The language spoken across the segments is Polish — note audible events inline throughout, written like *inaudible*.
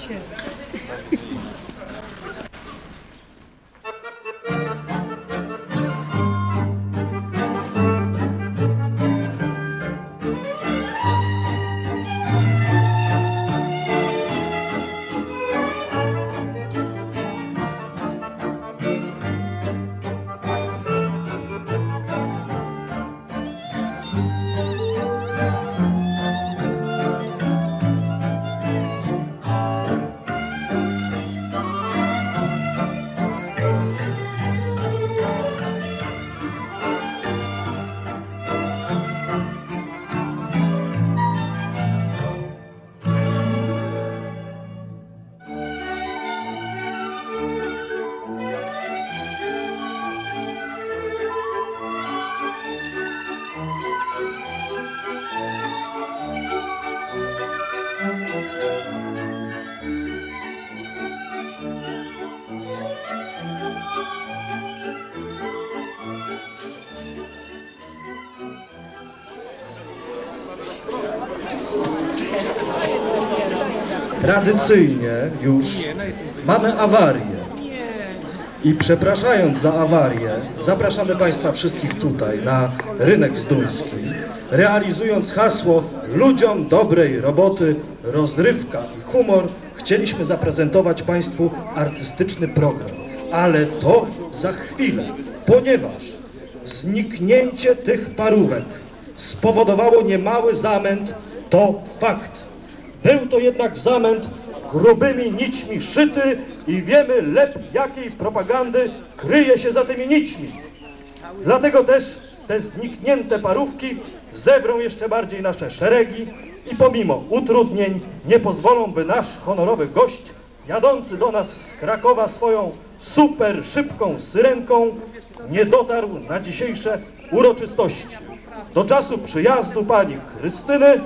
Sure. Tradycyjnie już mamy awarię. I przepraszając za awarię, zapraszamy Państwa wszystkich tutaj na rynek zduński, realizując hasło ludziom dobrej roboty, rozrywka i humor, chcieliśmy zaprezentować Państwu artystyczny program. Ale to za chwilę, ponieważ zniknięcie tych parówek spowodowało niemały zamęt, to fakt. Był to jednak zamęt grubymi nićmi szyty i wiemy lepiej jakiej propagandy kryje się za tymi nićmi. Dlatego też te zniknięte parówki zewrą jeszcze bardziej nasze szeregi i pomimo utrudnień nie pozwolą, by nasz honorowy gość jadący do nas z Krakowa swoją super szybką syrenką nie dotarł na dzisiejsze uroczystości. Do czasu przyjazdu pani Krystyny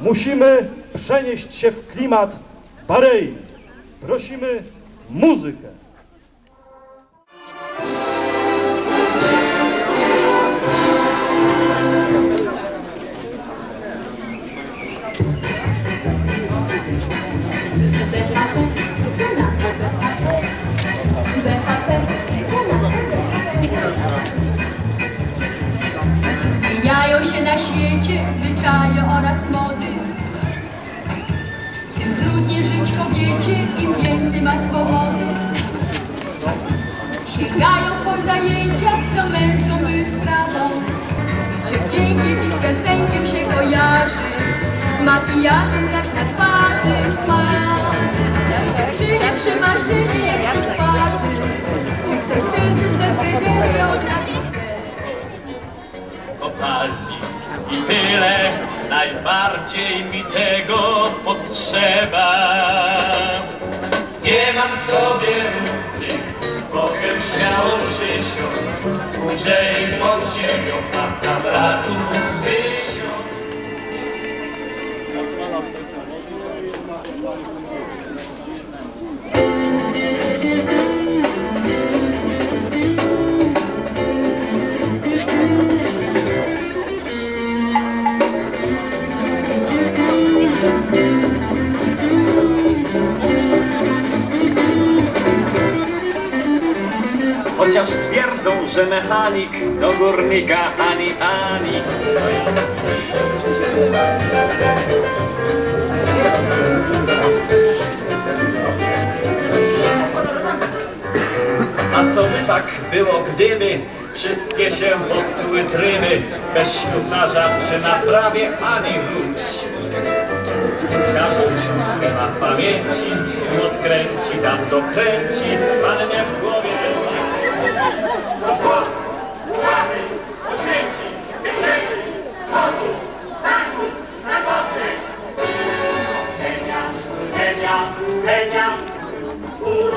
musimy przenieść się w klimat Barei. Prosimy muzykę. Zmieniają się na świecie zwyczaje oraz mody. Trudniej żyć kobiecie, im więcej ma swobody. Sięgają po zajęcia, co męską by sprawą. Dzięki z skarpetkiem się kojarzy, z makijażem zaś na twarzy smak. Czy dziewczynie przy maszynie jest do twarzy, czy ktoś serce swe prezencie chce. kopalni i tyle, najbardziej mi tego potrzeba. Nie mam sobie równych, mogę śmiało przysiąc, dłużej pod ziemią mam tam ratów tysiąc. Chociaż twierdzą, że mechanik do górnika ani ani. A co by tak było, gdyby wszystkie się popsuły tryby, bez ślusarza przy naprawie ani rusz. Nie ma pamięci, odkręci, wam dokręci, ale nie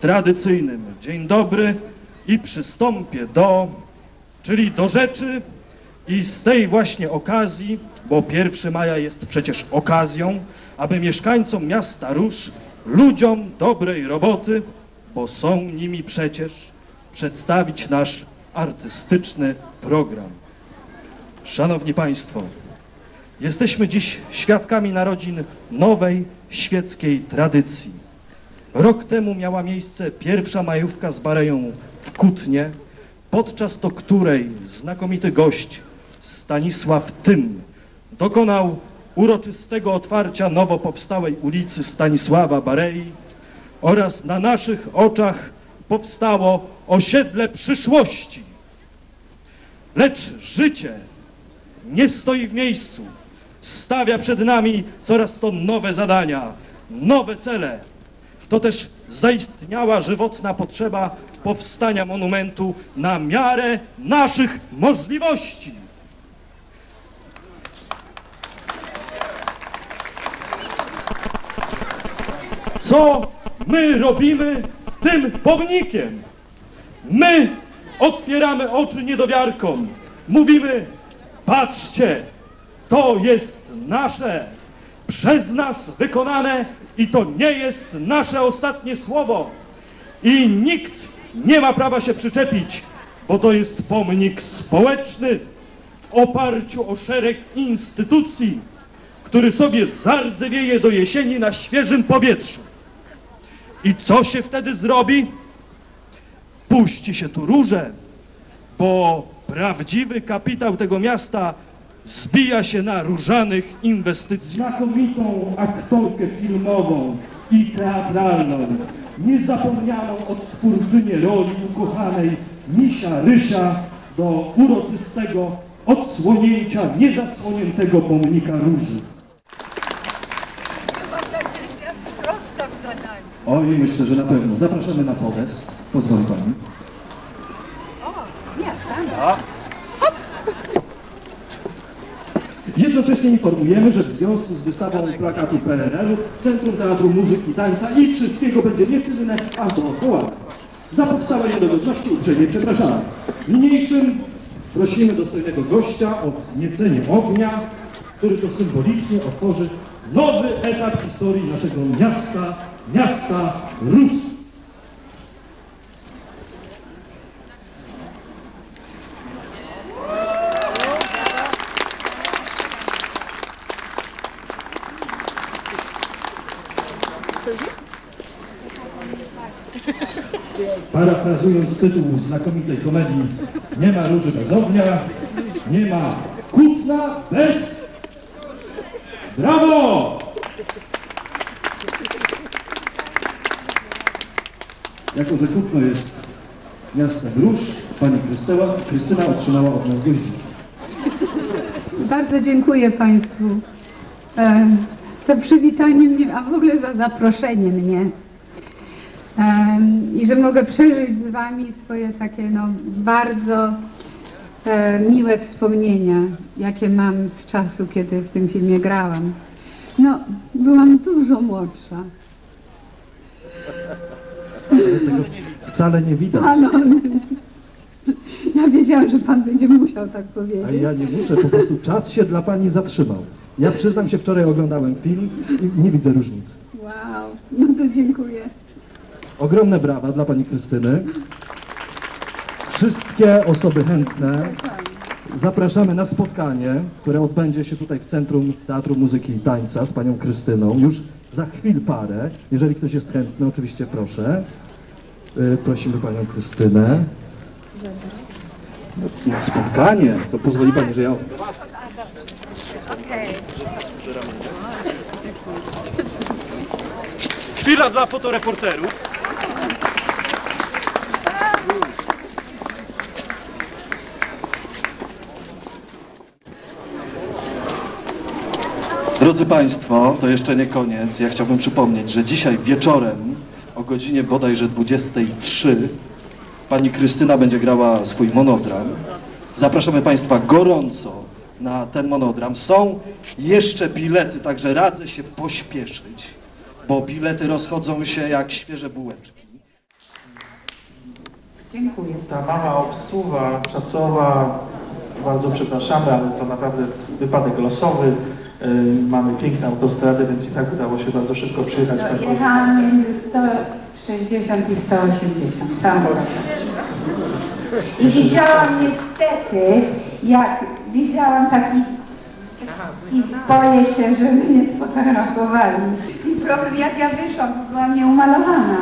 tradycyjnym dzień dobry i przystąpię do, czyli do rzeczy i z tej właśnie okazji, bo 1 maja jest przecież okazją, aby mieszkańcom miasta Róż, ludziom dobrej roboty, bo są nimi przecież, przedstawić nasz artystyczny program. Szanowni Państwo, jesteśmy dziś świadkami narodzin nowej świeckiej tradycji. Rok temu miała miejsce pierwsza majówka z Bareją w Kutnie, podczas to której znakomity gość Stanisław Tym dokonał uroczystego otwarcia nowo powstałej ulicy Stanisława Barei oraz na naszych oczach powstało osiedle przyszłości. Lecz życie nie stoi w miejscu. Stawia przed nami coraz to nowe zadania, nowe cele. To też zaistniała żywotna potrzeba powstania monumentu na miarę naszych możliwości. Co my robimy tym pomnikiem? My otwieramy oczy niedowiarkom. Mówimy, patrzcie, to jest nasze, przez nas wykonane i to nie jest nasze ostatnie słowo. I nikt nie ma prawa się przyczepić, bo to jest pomnik społeczny w oparciu o szereg instytucji, który sobie zardzewieje do jesieni na świeżym powietrzu. I co się wtedy zrobi? Puści się tu róże, bo prawdziwy kapitał tego miasta zbija się na różanych inwestycjach. Znakomitą aktorkę filmową i teatralną, niezapomnianą odtwórczynię roli ukochanej Misia Rysia do uroczystego odsłonięcia niezasłoniętego pomnika róży. Oj, myślę, że na pewno. Zapraszamy na podest. Pozwoli Pani. O, nie, stanę. Jednocześnie informujemy, że w związku z wystawą plakatu PRL-u Centrum Teatru Muzyki Tańca i wszystkiego będzie nieczynne aż do odwołania. Za powstałe niedogodności uprzejmie przepraszamy. Niniejszym prosimy dostojnego gościa o wzniecenie ognia, który to symbolicznie otworzy nowy etap historii naszego miasta, miasta Róż. Parafrazując tytuł znakomitej komedii Nie ma róży bez ognia, nie ma kutna bez... Brawo! Jako, że Kutno jest miastem róż, pani Krystyna, Krystyna otrzymała od nas goździki. Bardzo dziękuję Państwu e, za przywitanie mnie, a w ogóle za zaproszenie mnie. I że mogę przeżyć z Wami swoje takie no, bardzo e, miłe wspomnienia, jakie mam z czasu, kiedy w tym filmie grałam. No, byłam dużo młodsza. Tego wcale nie widać. Ja wiedziałam, że Pan będzie musiał tak A powiedzieć. ja nie muszę, po prostu czas się dla pani zatrzymał. Ja przyznam się, wczoraj oglądałem film i nie widzę różnicy. Wow, no to dziękuję. Ogromne brawa dla pani Krystyny. Wszystkie osoby chętne zapraszamy na spotkanie, które odbędzie się tutaj w Centrum Teatru Muzyki i Tańca z panią Krystyną. Już za chwil parę. Jeżeli ktoś jest chętny, oczywiście proszę. Y, Prosimy panią Krystynę. Na spotkanie. To pozwoli pani, że ja Chwila dla fotoreporterów. Drodzy Państwo, to jeszcze nie koniec. Ja chciałbym przypomnieć, że dzisiaj wieczorem o godzinie bodajże 23 pani Krystyna będzie grała swój monodram. Zapraszamy Państwa gorąco na ten monodram. Są jeszcze bilety, także radzę się pośpieszyć. bo bilety rozchodzą się jak świeże bułeczki. Dziękuję. Ta mała obsługa czasowa, bardzo przepraszamy, ale to naprawdę wypadek losowy. Yy, Mamy piękne autostrady, więc i tak udało się bardzo szybko przyjechać. No, jechałam między 160 i 180 całą drogę. I widziałam niestety, jak widziałam taki i boję się, że mnie sfotografowali. I problem, jak ja wyszłam, byłam nieumalowana.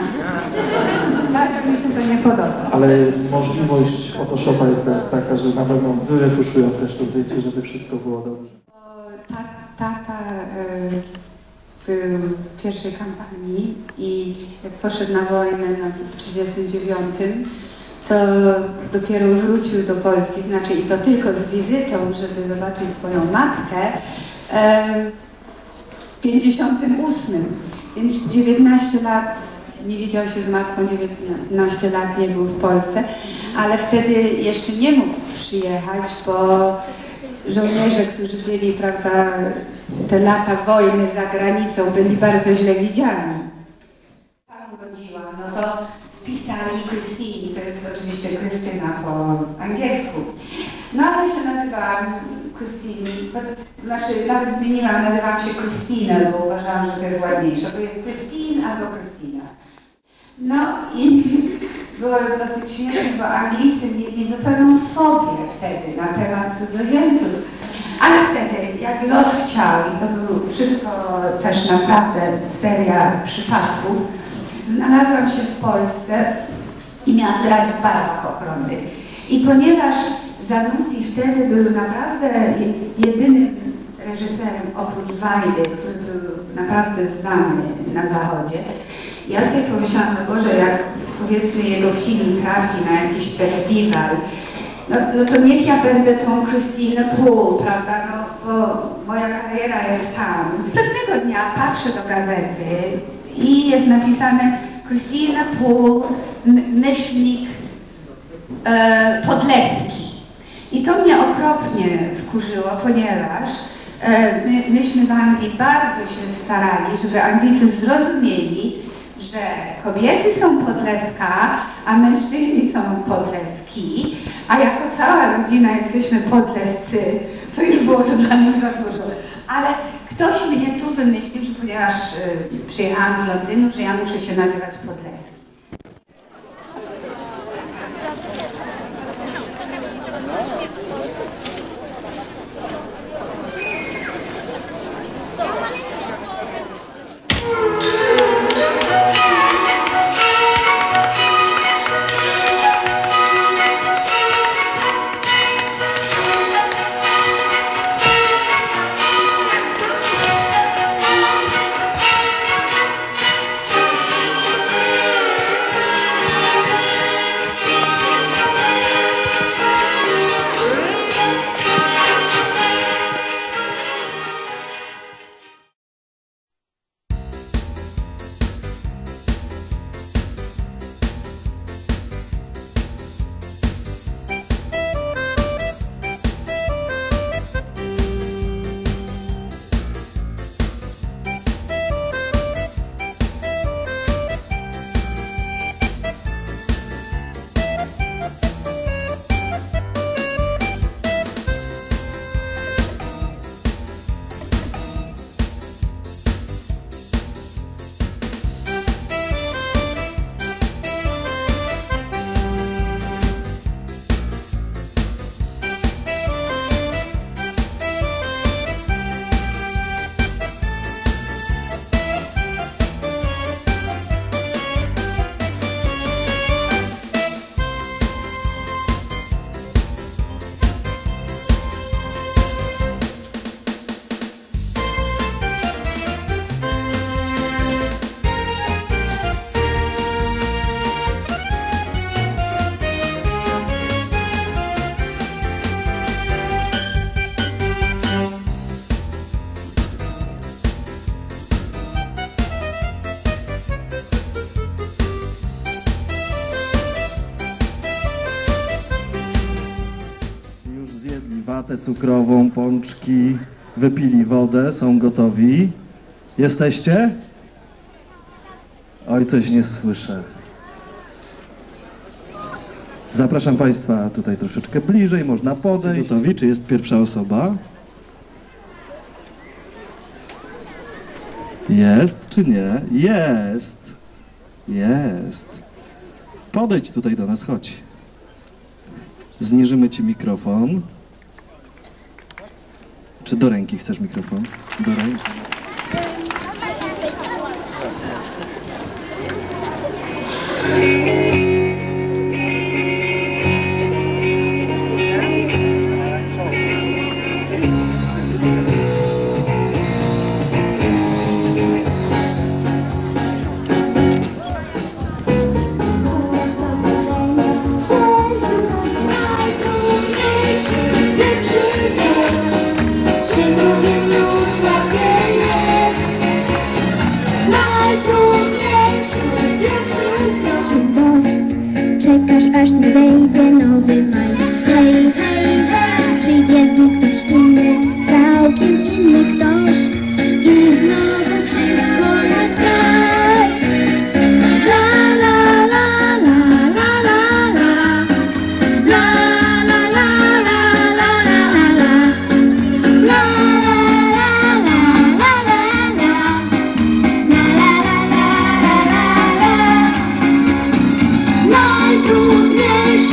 Bardzo mi się to nie podoba. Ale możliwość Photoshopa jest teraz taka, że na pewno wyretuszują też to zdjęcie, żeby wszystko było dobrze. W pierwszej kampanii i jak poszedł na wojnę w 1939, to dopiero wrócił do Polski, znaczy i to tylko z wizytą, żeby zobaczyć swoją matkę e, w 58. Więc 19 lat nie widział się z matką, 19 lat nie był w Polsce, ale wtedy jeszcze nie mógł przyjechać, bo żołnierze, którzy byli, prawda, te lata wojny za granicą, byli bardzo źle widziani. Pan urodziła, no to wpisali Christine, co jest oczywiście Krystyna po angielsku. No ale się nazywałam Christine, znaczy nawet zmieniłam, nazywałam się Christine, bo uważałam, że to jest ładniejsze, bo jest Christine albo Krystyna. No i *laughs* było dosyć śmieszne, bo Anglicy mieli zupełną fobię wtedy na temat cudzoziemców. Ale wtedy, jak los chciał, i to było wszystko też naprawdę seria przypadków, znalazłam się w Polsce i miałam grać w barwach ochronnych. I ponieważ Zanussi wtedy był naprawdę je- jedynym reżyserem oprócz Wajdy, który był naprawdę znany na zachodzie, ja sobie pomyślałam, no Boże, jak powiedzmy jego film trafi na jakiś festiwal, no, no to niech ja będę tą Christine Poole, prawda, no bo moja kariera jest tam. Pewnego dnia patrzę do gazety i jest napisane Christine Poole, myślnik e, Podleski. I to mnie okropnie wkurzyło, ponieważ e, my, myśmy w Anglii bardzo się starali, żeby Anglicy zrozumieli, że kobiety są podleska, a mężczyźni są podleski, a jako cała rodzina jesteśmy podlescy, co już było dla za dużo. Ale ktoś mnie tu wymyślił, że ponieważ y, przyjechałam z Londynu, że ja muszę się nazywać podleski. Watę cukrową, pączki, wypili wodę, są gotowi. Jesteście? Oj, coś nie słyszę. Zapraszam Państwa tutaj troszeczkę bliżej, można podejść. Gotowi? Czy jest pierwsza osoba? Jest czy nie? Jest. Jest. Podejdź tutaj do nas, chodź. Zniżymy Ci mikrofon. Czy do ręki chcesz mikrofon? Do ręki. Najtrudniejszy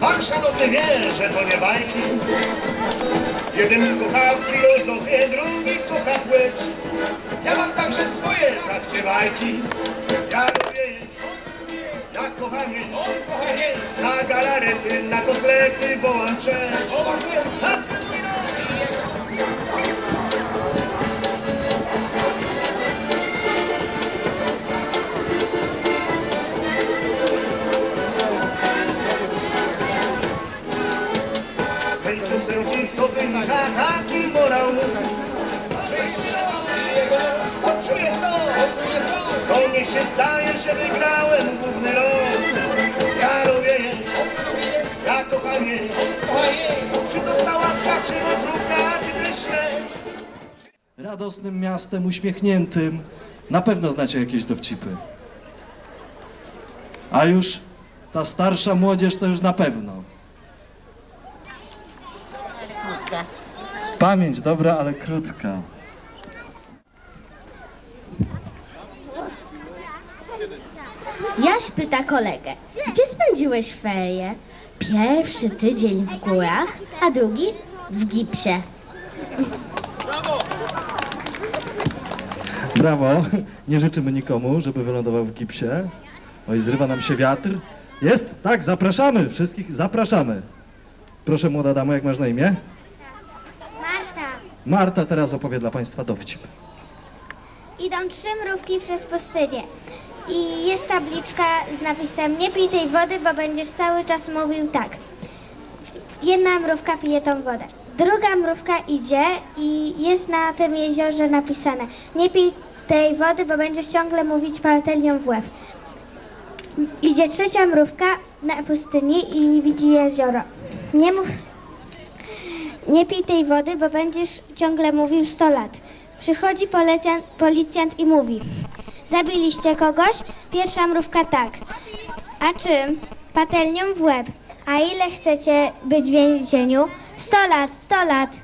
Pan szanowny wie, że to nie bajki. Jeden kocha filozofię, drugi kocha płeć. Ja mam także swoje zaśpiewajki. Ja lubię jeść, ja kocham jeść. Na galarety, na kotlety wołam cześć. za się zdaje, że wygrałem główny los Ja ja kocham Czy to czy czy Radosnym miastem, uśmiechniętym na pewno znacie jakieś dowcipy. A już ta starsza młodzież to już na pewno. Pamięć dobra, ale krótka. Jaś pyta kolegę, gdzie spędziłeś ferie? Pierwszy tydzień w górach, a drugi w gipsie. Brawo. Nie życzymy nikomu, żeby wylądował w gipsie. Oj, zrywa nam się wiatr. Jest? Tak, zapraszamy. Wszystkich zapraszamy. Proszę, młoda damo, jak masz na imię? Marta, teraz opowie dla Państwa dowcip. idą trzy mrówki przez pustynię. I jest tabliczka z napisem nie pij tej wody, bo będziesz cały czas mówił tak. Jedna mrówka pije tą wodę. Druga mrówka idzie i jest na tym jeziorze napisane nie pij tej wody, bo będziesz ciągle mówić patelnią w łeb. Idzie trzecia mrówka na pustyni i widzi jezioro. Nie mów, nie pij tej wody, bo będziesz ciągle mówił 100 lat. Przychodzi policjant, policjant i mówi: Zabiliście kogoś? Pierwsza mrówka tak. A czym? Patelnią w łeb. A ile chcecie być w więzieniu? 100 lat, 100 lat.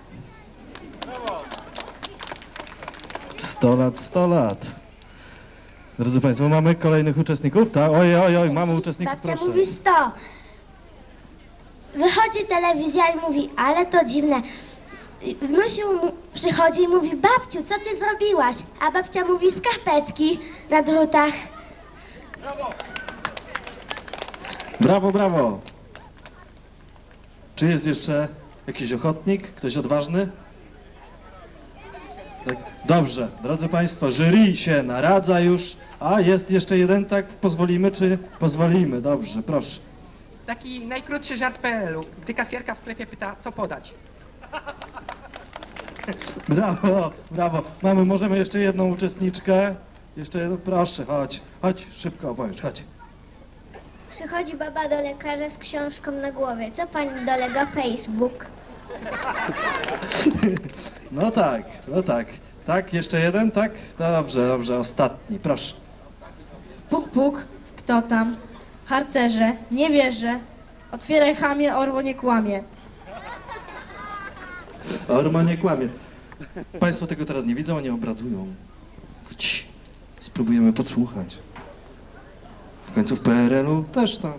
100 lat, 100 lat. Drodzy Państwo, mamy kolejnych uczestników? Tak? Oj, oj, oj, mamy uczestników, Babcia proszę. mówi 100. Wychodzi telewizja i mówi, ale to dziwne. Wnusiu mu przychodzi i mówi, babciu, co ty zrobiłaś? A babcia mówi, skarpetki na drutach. Brawo, brawo. Czy jest jeszcze jakiś ochotnik? Ktoś odważny? Tak. Dobrze, drodzy Państwo, jury się naradza już. A, jest jeszcze jeden, tak? Pozwolimy, czy pozwolimy? Dobrze, proszę. Taki najkrótszy żart PRL-u. Gdy kasjerka w sklepie pyta, co podać. *laughs* Brawo, brawo. Mamy, możemy jeszcze jedną uczestniczkę. Jeszcze jedną, proszę, chodź. Chodź, szybko opowiesz, chodź. Przychodzi baba do lekarza z książką na głowie. Co pani dolega Facebook? *laughs* No tak, no tak. Tak, jeszcze jeden, tak? No dobrze, dobrze, ostatni, proszę. Puk, puk, kto tam? Harcerze, nie wierzę. Otwieraj chamie, orło nie kłamie. Orma nie kłamie. Państwo tego teraz nie widzą, oni obradują. Cii, spróbujemy podsłuchać. W końcu w PRL-u też tam.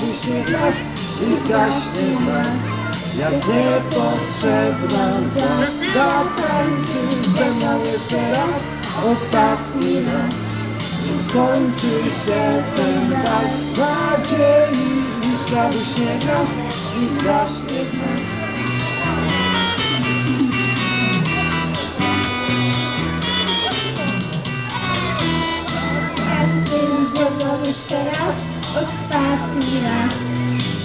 Się gaz i zgaśnie nas Jak niepotrzebna za Zatańczy ze mną jeszcze raz, ostatni raz. I skończy się ten bal nadziei I się gaz i zgaśnie w ostatni raz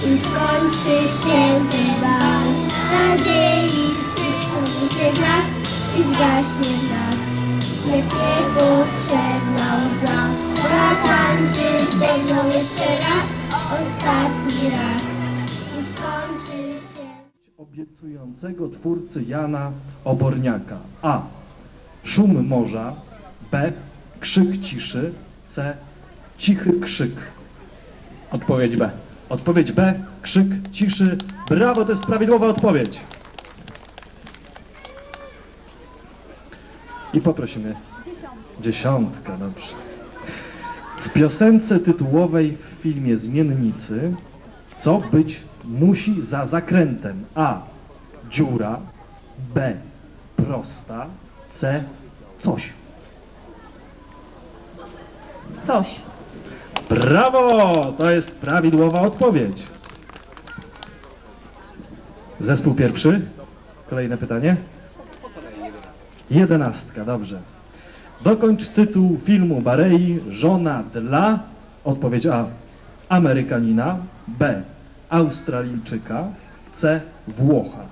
I skończy się ten bal nadziei się w nas i zgaśnie w nas Jak niepotrzebna łza Zatańczy ze mną jeszcze raz, ostatni raz I skończy się obiecującego twórcy Jana Oborniaka. A. Szum morza. B. Krzyk ciszy. C. Cichy krzyk. Odpowiedź B. Odpowiedź B. Krzyk ciszy. Brawo, to jest prawidłowa odpowiedź. I poprosimy. Dziesiątka, dobrze. W piosence tytułowej w filmie Zmiennicy co być musi za zakrętem? A. Dziura. B. Prosta. C. Coś. Coś. Brawo! To jest prawidłowa odpowiedź. Zespół pierwszy. Kolejne pytanie. Jedenastka, dobrze. Dokończ tytuł filmu Barei Żona dla. Odpowiedź A. Amerykanina. B. Australijczyka. C. Włocha.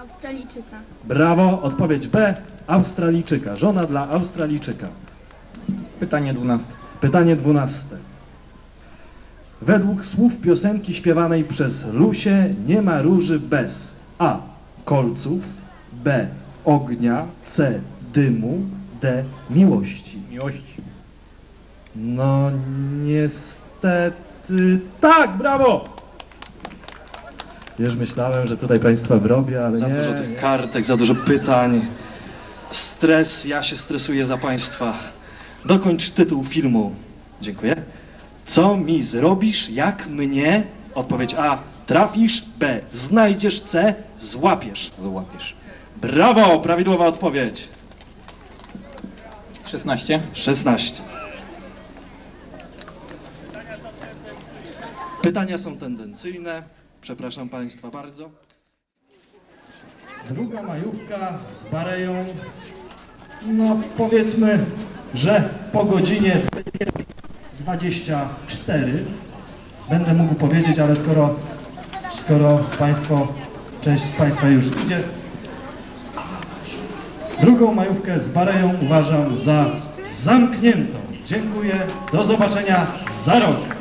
Australijczyka. Brawo, odpowiedź B. Australijczyka. Żona dla Australijczyka. Pytanie 12. Pytanie dwunaste. Według słów piosenki śpiewanej przez Lusię nie ma róży bez A. Kolców, B. Ognia, C. Dymu, D. Miłości. Miłości. No niestety tak, brawo! Już myślałem, że tutaj Państwa wrobię, ale Za nie. dużo tych kartek, za dużo pytań. Stres, ja się stresuję za Państwa. Dokończ tytuł filmu. Dziękuję. Co mi zrobisz, jak mnie? Odpowiedź A. Trafisz. B. Znajdziesz. C. Złapiesz. Złapiesz. Brawo! Prawidłowa odpowiedź. 16. 16. Pytania są tendencyjne. Przepraszam Państwa bardzo. Druga majówka z Bareją. No powiedzmy, że po godzinie 24 będę mógł powiedzieć, ale skoro, skoro Państwo, część z Państwa już idzie, drugą majówkę z Bareją uważam za zamkniętą. Dziękuję, do zobaczenia za rok.